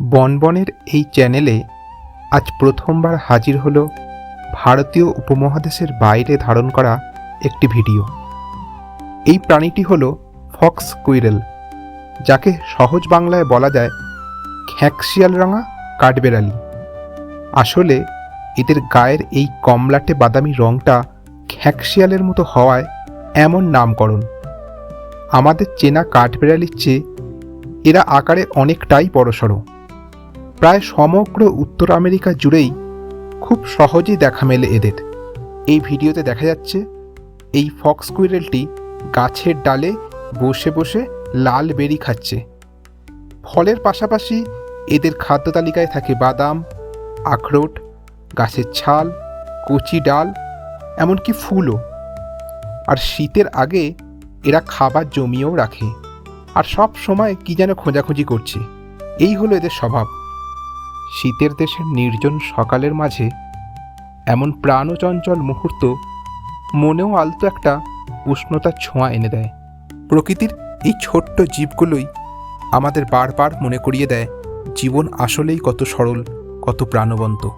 বনবনের এই চ্যানেলে আজ প্রথমবার হাজির হলো ভারতীয় উপমহাদেশের বাইরে ধারণ করা একটি ভিডিও। এই প্রাণীটি হল ফক্স কুইরেল, যাকে সহজ বাংলায় বলা যায় খ্যাঁকশিয়াল রাঙা কাঠবেড়ালি। আসলে এদের গায়ের এই কমলাটে বাদামি রঙটা খ্যাঁকশিয়ালের মতো হওয়ায় এমন নামকরণ। আমাদের চেনা কাঠবেড়ালির চেয়ে এরা আকারে অনেকটাই বড়সড়। প্রায় সমগ্র উত্তর আমেরিকা জুড়েই খুব সহজেই দেখা মেলে এদের। এই ভিডিওতে দেখা যাচ্ছে, এই ফক্স কুইরেলটি গাছের ডালে বসে বসে লাল বেরি খাচ্ছে। ফলের পাশাপাশি এদের খাদ্য তালিকায় থাকে বাদাম, আখরোট, গাছের ছাল, কচি ডাল, এমনকি ফুলও। আর শীতের আগে এরা খাবার জমিয়েও রাখে। আর সব সময় কী যেন খোঁজাখুঁজি করছে। এই হলো এদের স্বভাব। শীতের দেশের নির্জন সকালের মাঝে এমন প্রাণচঞ্চল মুহূর্ত মনেও আলতো একটা উষ্ণতার ছোঁয়া এনে দেয়। প্রকৃতির এই ছোট্ট জীবগুলোই আমাদের বারবার মনে করিয়ে দেয়, জীবন আসলেই কত সরল, কত প্রাণবন্ত।